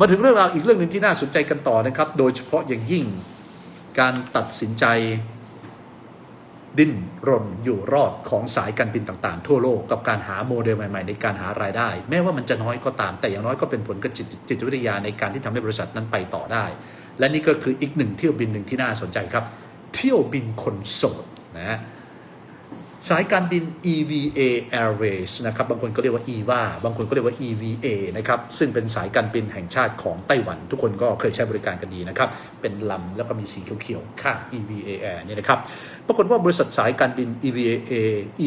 มาถึงเรื่องราวอีกเรื่องหนึ่งที่น่าสนใจกันต่อนะครับ โดยเฉพาะอย่างยิ่งการตัดสินใจดิ้นรนอยู่รอดของสายการบินต่างๆ ทั่วโลกกับการหาโมเดลใหม่ ๆ ในการหารายได้ แม้ว่ามันจะน้อยก็ตาม แต่อย่างน้อยก็เป็นผลกับจิตจิตวิทยาในการที่ทำให้บริษัทนั้นไปต่อได้ และนี่ก็คืออีกหนึ่งเที่ยวบินหนึ่งที่น่าสนใจครับ เที่ยวบินคนโสดนะฮะ สายการบิน EVA Airways นะครับบางคนก็เรียกว่า EVA บางคนก็เรียกว่า EVA นะครับซึ่งเป็นสายการบินแห่งชาติของไต้หวัน ทุกคนก็เคยใช้บริการกันดีนะครับ เป็นลำแล้วก็มีสีเขียวๆข้าง EVA Air นี่นะครับ ปรากฏว่าบริษัทสายการบิน EVA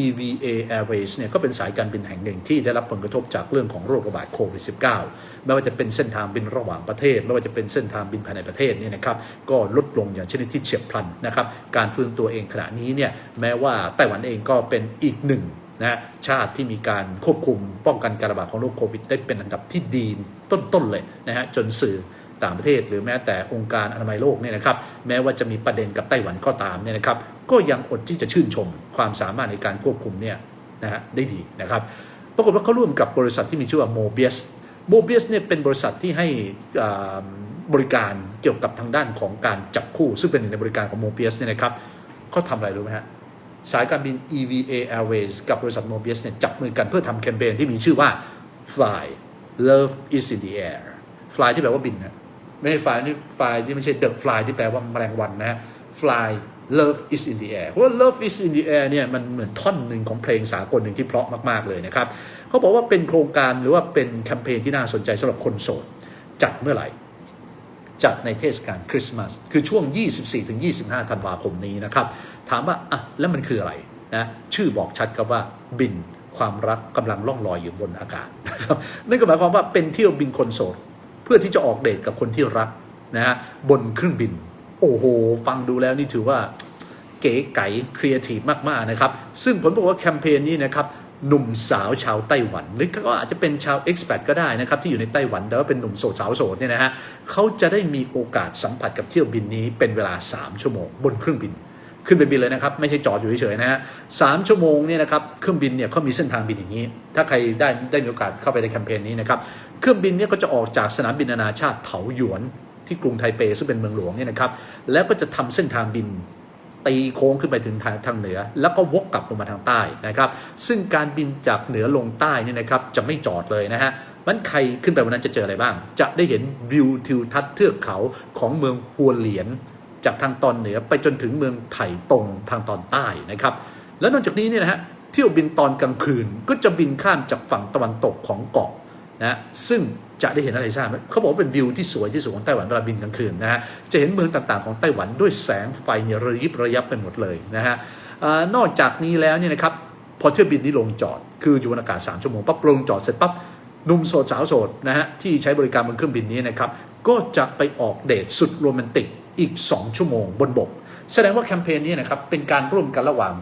EVA Airways เนี่ยก็เป็นสายการบินแห่งหนึ่งที่ได้รับผลกระทบจากเรื่องของโรคระบาดโควิด -19 ไม่ว่าจะเป็นเส้นทางบินระหว่างประเทศ ไม่ว่าจะเป็นเส้นทางบินภายในประเทศเนี่ยนะครับก็ลดลงอย่างชนิดที่เฉียบพลันนะครับการฟื้นตัวเองขณะนี้เนี่ยแม้ว่าไต้หวันเองก็เป็นอีกหนึ่งนะชาติที่มีการควบคุมป้องกันการระบาดของโรคโควิด ได้เป็นอันดับที่ดีต้นๆเลยนะฮะจนสื่อ ต่างประเทศ หรือแม้แต่องค์การอนามัยโลกเนี่ยนะครับแม้ว่าจะมีประเด็นกับไต้หวันก็ตามเนี่ยนะครับก็ยังอดที่จะชื่นชมความสามารถในการควบคุมเนี่ยนะฮะได้ดีนะครับปรากฏว่าเขาร่วมกับบริษัทที่มีชื่อว่าโมเบียสโมเบียสเนี่ยเป็นบริษัทที่ให้บริการเกี่ยวกับทางด้านของการจับคู่ ซึ่งเป็นหนึ่งในบริการของโมเบียสเนี่ยนะครับเขาทำอะไรรู้ไหมฮะสายการบิน EVA Airways กับบริษัท Mobius เนี่ยจับมือกันเพื่อทำแคมเปญที่มีชื่อว่า Fly Love is in the air Fly ที่แปลว่าบินนะ ไม่ใช่ Fly นี่ Fly ที่ไม่ใช่ The Fly ที่แปลว่าแมลงวันนะฮะ Fly Love is in the air เพราะว่า Love is in the air เนี่ยมันเหมือนท่อนหนึ่งของเพลงสากลหนึ่งที่เพราะมากๆเลยนะครับเขาบอกว่าเป็นโครงการหรือว่าเป็นแคมเปญที่น่าสนใจสำหรับคนโสด จัดเมื่อไหร่ จัดในเทศกาลคริสต์มาสคือช่วง 24-25 ธันวาคมนี้นะครับ ถามว่าอะแล้วมันคืออะไรนะชื่อบอกชัดครับว่าบินความรักกำลังล่องลอยอยู่บนอากาศนะครับนั่นก็หมายความว่าเป็นเที่ยวบินคนโสด พื่อที่จะออกเดทกับคนที่รักนะฮะบนเครื่องบิน โอ้โห ฟังดูแล้วนี่ถือว่าเก๋ไก๋ครีเอทีฟมากๆนะครับ ซึ่งผลบอกว่าแคมเปญนี้นะครับหนุ่มสาวชาวไต้หวัน หรือก็อาจจะเป็นชาวเอ็กซ์แพดก็ได้นะครับ ที่อยู่ในไต้หวัน แต่ว่าเป็นหนุ่มโสดสาวโสดเนี่ยนะฮะเขาจะได้มีโอกาสสัมผัสกับเที่ยวบินนี้เป็นเวลา 3 ชั่วโมงบนเครื่องบิน ขึ้นไปบินเลยนะครับ ไม่ใช่จอดอยู่เฉยๆนะฮะสามชั่วโมงเนี่ยนะครับเครื่องบินเนี่ยเขามีเส้นทางบินอย่างนี้ ถ้าใครได้ได้มีโอกาสเข้าไปในแคมเปญนี้นะครับเครื่องบินเนี่ยก็จะออกจากสนามบินนานาชาติเถาหยวนที่กรุงไทเปซึ่งเป็นเมืองหลวงเนี่ยนะครับแล้วก็จะทำเส้นทางบินตีโค้งขึ้นไปถึงทางทางเหนือ แล้วก็วกกลับลงมาทางใต้นะครับ ซึ่งการบินจากเหนือลงใต้เนี่ยนะครับจะไม่จอดเลยนะฮะมันใครขึ้นไปวันนั้นจะเจออะไรบ้าง จะได้เห็นวิวทิวทัศน์เทือกเขาของเมืองฮัวเหลียน จากทางตอนเหนือไปจนถึงเมืองไถ่ตรงทางตอนใต้นะครับ แล้วนอกจากนี้เนี่ยนะฮะเที่ยวบินตอนกลางคืนก็จะบินข้ามจากฝั่งตะวันตกของเกาะนะซึ่งจะได้เห็นอะไรทราบไหมเขาบอกว่าเป็นวิวที่สวยที่สุดของไต้หวันเวลาบินกลางคืนนะฮะจะเห็นเมืองต่างๆของไต้หวันด้วยแสงไฟเนี่ยระยิบระยับไปหมดเลยนะฮะนอกจากนี้แล้วเนี่ยนะครับพอเที่ยวบินนี้ลงจอดคืออยู่บนอากาศ3ชั่วโมงปั๊บลงจอดเสร็จปั๊บหนุ่มโสดสาวโสดนะฮะที่ใช้บริการบนเครื่องบินนี้นะครับก็จะไปออกเดทสุดโรแมนติก อีก 2 ชั่วโมงบนบก แสดงว่าแคมเปญนี้นะครับเป็นการร่วมกันระหว่าง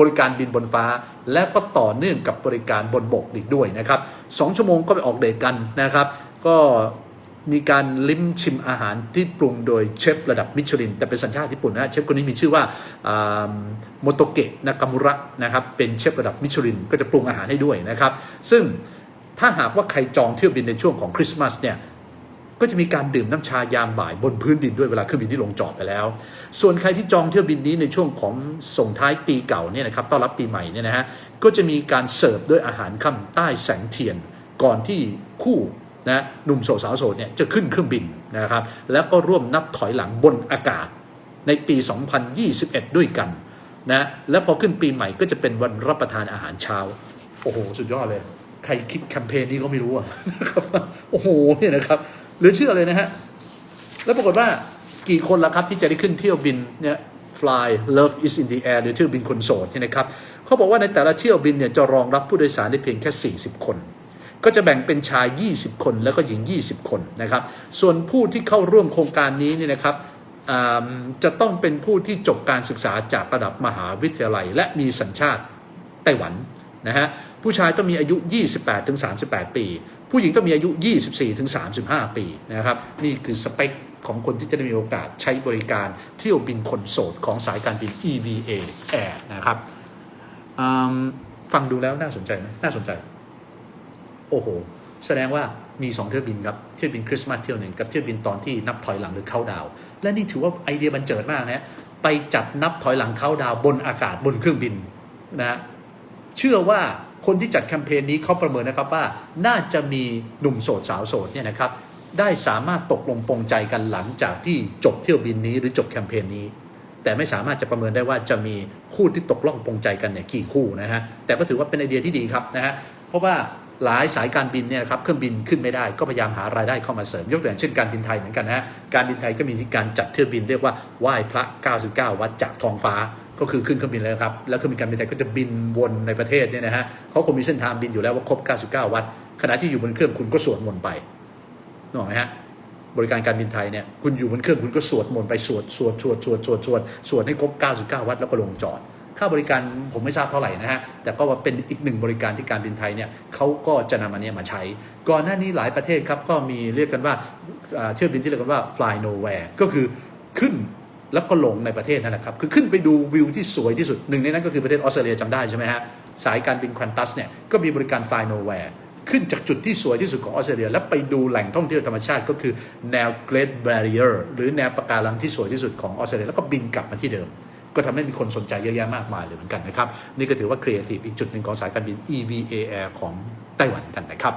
บริการบินบนฟ้า และก็ต่อเนื่องกับบริการบนบกอีกด้วยนะครับสองชั่วโมงก็ไปออกเดทกันนะครับ ก็มีการลิ้มชิมอาหารที่ปรุงโดยเชฟระดับมิชลิน แต่เป็นสัญชาติญี่ปุ่นนะเชฟคนนี้มีชื่อว่าโมโตเกะนากามุระนะครับเป็นเชฟระดับมิชลิน ก็จะปรุงอาหารให้ด้วยนะครับ ซึ่งถ้าหากว่าใครจองเที่ยวบินในช่วงของคริสต์มาสเนี่ย ก็จะมีการดื่มน้ำชายามบ่ายบนพื้นดินด้วยเวลาเครื่องบินที่ลงจอดไปแล้ว ส่วนใครที่จองเที่ยวบินนี้ในช่วงของส่งท้ายปีเก่าเนี่ยนะครับต้อนรับปีใหม่เนี่ยนะฮะก็จะมีการเสิร์ฟด้วยอาหารค่ำใต้แสงเทียนก่อนที่คู่นะหนุ่มโสดสาวโสดเนี่ยจะขึ้นเครื่องบินนะครับแล้วก็ร่วมนับถอยหลังบนอากาศในปี 2021 ด้วยกันนะแล้วพอขึ้นปีใหม่ก็จะเป็นวันรับประทานอาหารเช้า โอ้โห สุดยอดเลย ใครคิดแคมเปญนี้ก็ไม่รู้อะนะโอ้โหเนี่ยนะครับ หลือเชื่อเลยนะฮะ แล้วปรากฏว่ากี่คนละครับที่จะได้ขึ้นเที่ยวบินเนี่ย fly love is in the air หรือเที่ยวบินคนโสดเนี่ยนะครับเขาบอกว่าในแต่ละเที่ยวบินเนี่ยจะรองรับผู้โดยสารได้เพียงแค่ 40 คน ก็จะแบ่งเป็นชาย 20 คนแล้วก็หญิง 20 คนนะครับ ส่วนผู้ที่เข้าร่วมโครงการนี้เนี่ยนะครับจะต้องเป็นผู้ที่จบการศึกษาจากระดับมหาวิทยาลัย และมีสัญชาติไต้หวันนะฮะผู้ชายต้องมีอายุ 28ถึง38 ปี ผู้หญิงต้องมีอายุ 24 ถึง 35 ปีนะครับ นี่คือสเปคของคนที่จะได้มีโอกาสใช้บริการเที่ยวบินคนโสดของสายการบิน EVA Air นะครับฟังดูแล้วน่าสนใจไหมน่าสนใจ โอ้โห แสดงว่ามี 2 เที่ยวบินครับ เที่ยวบินคริสต์มาสเที่ยวหนึ่งกับเที่ยวบินตอนที่นับถอยหลังหรือเข้าดาว และนี่ถือว่าไอเดียบันเจิดมากนะไปจัดนับถอยหลังเข้าดาวบนอากาศบนเครื่องบินนะเชื่อว่า คนที่จัดแคมเปญนี้เขาประเมินนะครับว่าน่าจะมีหนุ่มโสดสาวโสดเนี่ยนะครับได้สามารถตกลงปรงใจกันหลังจากที่จบเที่ยวบินนี้หรือจบแคมเปญนี้ แต่ไม่สามารถจะประเมินได้ว่าจะมีคู่ที่ตกล่องปรงใจกันเนี่ยกี่คู่นะฮะแต่ก็ถือว่าเป็นไอเดียที่ดีครับนะฮะเพราะว่าหลายสายการบินเนี่ยนะครับเครื่องบินขึ้นไม่ได้ก็พยายามหารายได้เข้ามาเสริมยกตัวอย่างเช่นการบินไทยเหมือนกันนะฮะการบินไทยก็มีการจัดเที่ยวบินเรียกว่าไหว้พระ 99 วัดจากท้องฟ้า ก็คือขึ้นเครื่องบินแล้วครับ แล้วเครื่องบินการบินไทยก็จะบินวนในประเทศเนี่ยนะฮะเขาคงมีเส้นทางบินอยู่แล้วว่าครบ 99 วัดขณะที่อยู่บนเครื่องคุณก็สวดมนต์ไปนึกออกไหมฮะบริการการบินไทยเนี่ยคุณอยู่บนเครื่องคุณก็สวดมนต์ไปสวดสวดสวดสวดสวดสวดสวดให้ครบ 99 วัดแล้วก็ลงจอด ค่าบริการผมไม่ทราบเท่าไหร่นะฮะแต่ก็ว่าเป็นอีกหนึ่งบริการที่การบินไทยเนี่ยเขาก็จะนำอันเนี้ยมาใช้ ก่อนหน้านี้หลายประเทศครับก็มีเรียกกันว่าอ่าเที่ยวบินที่เรียกกันว่า fly nowhere ก็คือขึ้น แล้วก็ลงในประเทศนั่นแหละครับคือขึ้นไปดูวิวที่สวยที่สุดหนึ่งในนั้นก็คือประเทศออสเตรเลียจำได้ใช่ไหมฮะสายการบินควันตัสเนี่ยก็มีบริการ fly nowhere ขึ้นจากจุดที่สวยที่สุดของออสเตรเลีย แล้วไปดูแหล่งท่องเที่ยวธรรมชาติก็คือแนว Great Barrier หรือแนวปะการังที่สวยที่สุดของออสเตรเลียแล้วก็บินกลับมาที่เดิม ก็ทำให้มีคนสนใจเยอะแยะมากมายเลยเหมือนกันนะครับ นี่ก็ถือว่าครีเอทีฟอีกจุดหนึ่งของสายการบิน EVA Air ของไต้หวันกันนะครับ